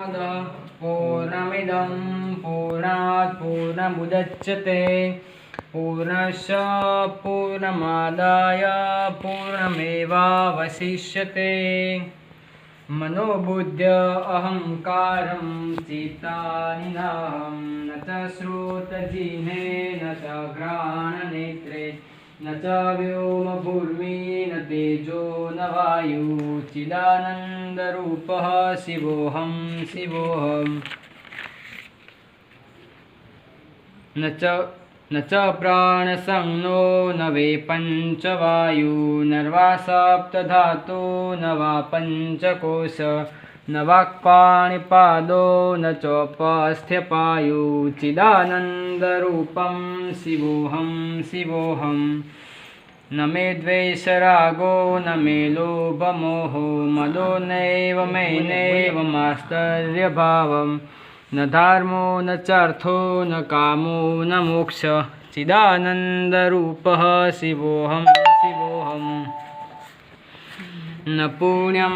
पूर्णमदः पूर्णात् पूर्णमुदच्यते पूर्णस्य पूर्णमादाय पूर्णमेवावशिष्यते। मनोबुद्ध्य अहङ्कारं चित्तानि नाहं न च श्रोतजिह्ने न च घ्राणनेत्रे न च व्योमभूर्मि न तेजो न वायु चिदानन्दरूपः शिवोऽहं शिवोऽहम् न च न च प्राणसंनो न वै पञ्चवायु न वा सप्तधातु न वा पञ्चकोश न वाक्पाणिपादो न चोपस्थ्यपायु चिदानन्दरूपं शिवोऽहं शिवोऽहं। न मे द्वेषरागो न मे लोभमोहो मदो नैव मे नैव मास्तर्यभावम् न धर्मो न चार्थो न कामो न मोक्ष। चिदानन्दरूपः शिवोऽहं शिवोऽहं। न पुण्यं